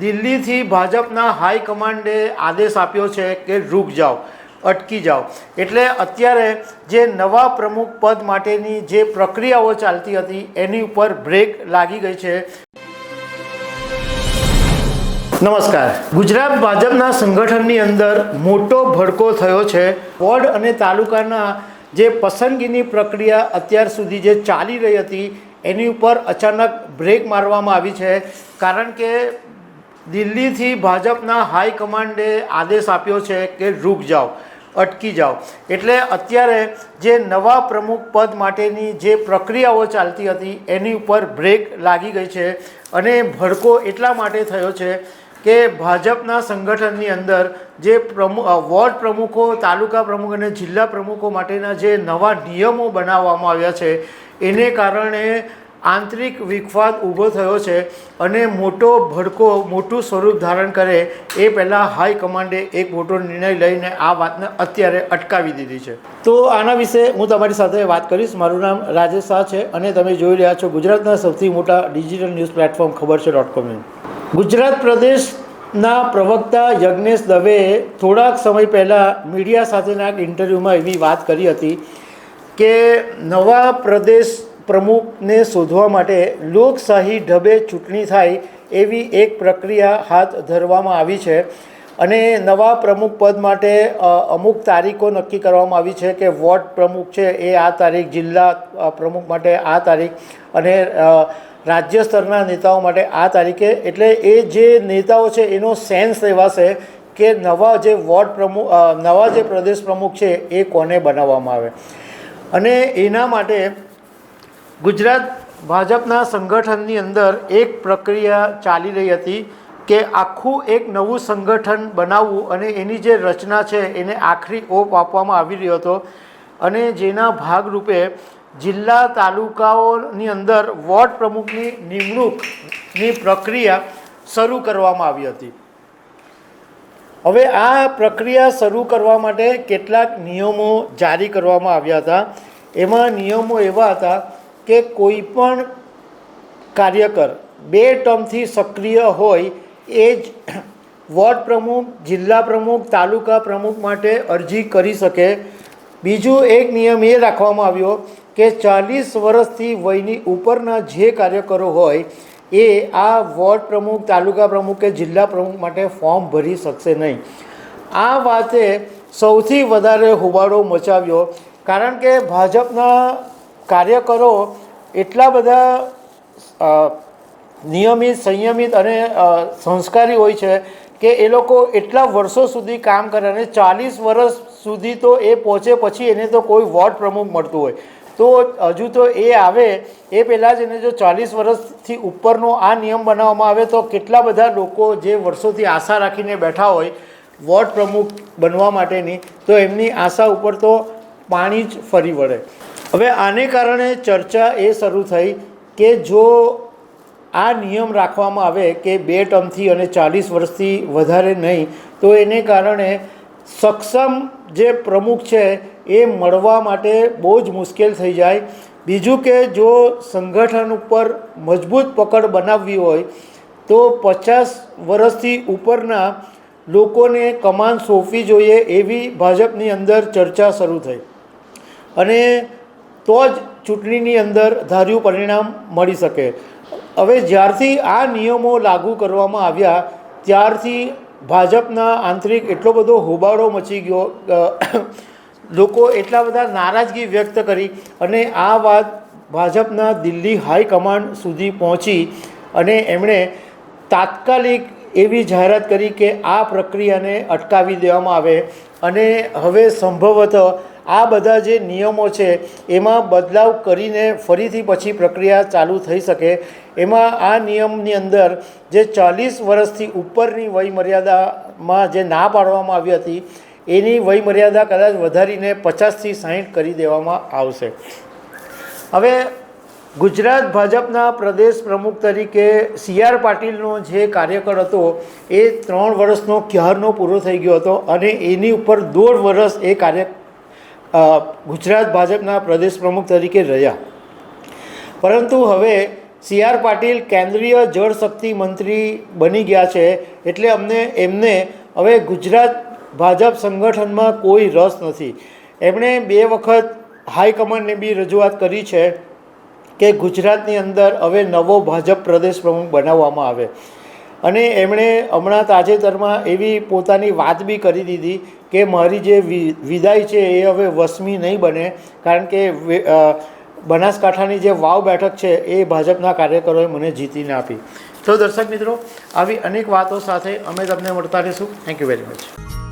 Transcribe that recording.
દિલ્હીથી ભાજપના હાઈકમાન્ડે આદેશ આપ્યો છે કે રૂક જાઓ, અટકી જાઓ. એટલે અત્યારે જે નવા પ્રમુખ પદ માટેની જે પ્રક્રિયાઓ ચાલતી હતી, એની ઉપર બ્રેક લાગી ગઈ છે. નમસ્કાર. ગુજરાત ભાજપના સંગઠનની અંદર મોટો ભડકો થયો છે. વોર્ડ અને તાલુકાના જે પસંદગીની પ્રક્રિયા અત્યાર સુધી જે ચાલી રહી હતી, એની ઉપર અચાનક બ્રેક મારવામાં આવી છે. કારણ કે દિલ્હીથી ભાજપના હાઈકમાન્ડે આદેશ આપ્યો છે કે રૂક જાઓ, અટકી જાઓ. એટલે અત્યારે જે નવા પ્રમુખ પદ માટેની જે પ્રક્રિયાઓ ચાલતી હતી, એની ઉપર બ્રેક લાગી ગઈ છે. અને ભડકો એટલા માટે થયો છે કે ભાજપના સંગઠનની અંદર જે પ્રમુખ વોર્ડ પ્રમુખો, તાલુકા પ્રમુખ અને જિલ્લા પ્રમુખો માટેના જે નવા નિયમો બનાવવામાં આવ્યા છે, એને કારણે આંતરિક વિખવાદ ઊભો થયો છે અને મોટો ભડકો, મોટું સ્વરૂપ ધારણ કરે એ પહેલાં હાઈકમાન્ડે એક મોટો નિર્ણય લઈને આ વાતને અત્યારે અટકાવી દીધી છે. તો આના વિશે હું તમારી સાથે વાત કરીશ. મારું નામ રાજેશ શાહ છે અને તમે જોઈ રહ્યા છો ગુજરાતના સૌથી મોટા ડિજિટલ ન્યૂઝ પ્લેટફોર્મ ખબર છે ડોટ કોમ ગુજરાત પ્રદેશના પ્રવક્તા યજ્ઞેશ દવેએ થોડાક સમય પહેલાં મીડિયા સાથેના એક ઇન્ટરવ્યૂમાં એવી વાત કરી હતી કે નવા પ્રદેશ પ્રમુખને શોધવા માટે લોકશાહી ઢબે ચૂંટણી થાય એવી એક પ્રક્રિયા હાથ ધરવામાં આવી છે. અને નવા પ્રમુખ પદ માટે અમુક તારીખો નક્કી કરવામાં આવી છે કે વોર્ડ પ્રમુખ છે એ આ તારીખ, જિલ્લા પ્રમુખ માટે આ તારીખ અને રાજ્ય સ્તરના નેતાઓ માટે આ તારીખે. એટલે એ જે નેતાઓ છે એનો સેન્સ લેવાશે કે નવા જે વોર્ડ પ્રમુખ નવા જે પ્રદેશ પ્રમુખ છે એ કોને બનાવવામાં આવે. અને એના માટે ગુજરાત ભાજપના સંગઠનની અંદર એક પ્રક્રિયા ચાલી રહી હતી કે આખું એક નવું સંગઠન બનાવવું અને એની જે રચના છે એને આખરી ઓપ આપવામાં આવી રહ્યો હતો. અને જેના ભાગરૂપે જિલ્લા તાલુકાઓની અંદર વોર્ડ પ્રમુખની નિમણૂકની પ્રક્રિયા શરૂ કરવામાં આવી હતી. હવે આ પ્રક્રિયા શરૂ કરવા માટે કેટલાક નિયમો જારી કરવામાં આવ્યા હતા. એમાં નિયમો એવા હતા કે કોઈ પણ કાર્યકર બે ટર્મથી સક્રિય હોય, એ જ વોર્ડ પ્રમુખ, જિલ્લા પ્રમુખ, તાલુકા પ્રમુખ માટે અરજી કરી શકે. બીજું એક નિયમ એ રાખવામાં આવ્યો કે ચાલીસ વર્ષથી વયની ઉપરના જે કાર્યકરો હોય, એ આ વોર્ડ પ્રમુખ, તાલુકા પ્રમુખ કે જિલ્લા પ્રમુખ માટે ફોર્મ ભરી શકશે નહીં. આ વાતે સૌથી વધારે હોબાળો મચાવ્યો. કારણ કે ભાજપના કાર્યકરો એટલા બધા નિયમિત, સંયમિત અને સંસ્કારી હોય છે કે એ લોકો એટલા વર્ષો સુધી કામ કરે અને ચાલીસ વર્ષ સુધી તો એ પહોંચે પછી એને તો કોઈ વોર્ડ પ્રમુખ મળતું હોય. તો હજુ તો એ આવે, એ પહેલાં જ એને જો ચાલીસ વર્ષથી ઉપરનો આ નિયમ બનાવવામાં આવે તો કેટલા બધા લોકો જે વર્ષોથી આશા રાખીને બેઠા હોય, વોર્ડ પ્રમુખ બનવા માટેની, તો એમની આશા ઉપર તો પાણી જ ફરી વળે. હવે આને કારણે ચર્ચા એ શરૂ થઈ કે જો આ નિયમ રાખવામાં આવે કે બે ટર્મથી અને ચાલીસ વર્ષથી વધારે નહીં, તો એને કારણે સક્ષમ જે પ્રમુખ છે એ મળવા માટે બહુ જ મુશ્કેલ થઈ જાય. બીજું કે જો સંગઠન ઉપર મજબૂત પકડ બનાવવી હોય, તો પચાસ વર્ષથી ઉપરના લોકોને કમાન સોંપવી જોઈએ એવી ભાજપની અંદર ચર્ચા શરૂ થઈ. અને તો જ ચૂંટણીની અંદર ધાર્યું પરિણામ મળી શકે. હવે જ્યારથી આ નિયમો લાગુ કરવામાં આવ્યા, ત્યારથી ભાજપના આંતરિક એટલો બધો હોબાળો મચી ગયો લોકો એટલા બધા નારાજગી વ્યક્ત કરી અને આ વાત ભાજપના દિલ્હી હાઈકમાન્ડ સુધી પહોંચી અને એમણે તાત્કાલિક એવી જાહેરાત કરી કે આ પ્રક્રિયાને અટકાવી દેવામાં આવે. અને હવે સંભવતઃ આ બધા જે નિયમો છે, એમાં બદલાવ કરીને ફરીથી પછી પ્રક્રિયા ચાલુ થઈ શકે. એમાં આ નિયમની અંદર જે ચાલીસ વર્ષથી ઉપરની વયમર્યાદામાં જે ના પાડવામાં આવી હતી, એની વયમર્યાદા કદાચ વધારીને પચાસથી સાહીઠ કરી દેવામાં આવશે. હવે ગુજરાત ભાજપના પ્રદેશ પ્રમુખ તરીકે સી આર પાટીલનો જે કાર્યકર હતો, એ ત્રણ વર્ષનો ક્યારનો પૂરો થઈ ગયો હતો અને એની ઉપર દોઢ વર્ષ એ કાર્ય ગુજરાત ભાજપના પ્રદેશ પ્રમુખ તરીકે રહ્યા. પરંતુ હવે સી આર પાટીલ કેન્દ્રીય જળશક્તિ મંત્રી બની ગયા છે એટલે અમને, એમને હવે ગુજરાત ભાજપ સંગઠનમાં કોઈ રસ નથી. એમણે બે વખત હાઈકમાન્ડને બી રજૂઆત કરી છે કે ગુજરાતની અંદર હવે નવો ભાજપ પ્રદેશ પ્રમુખ બનાવવામાં આવે. અને એમણે હમણાં તાજેતરમાં એવી પોતાની વાત બી કરી દીધી કે મારી જે વિદાય છે એ હવે વસમી નહીં બને, કારણ કે બનાસકાંઠાની જે વાવ બેઠક છે એ ભાજપના કાર્યકરોએ મને જીતીને આપી. તો દર્શક મિત્રો, આવી અનેક વાતો સાથે અમે તમને મળતા રહીશું. Thank you very much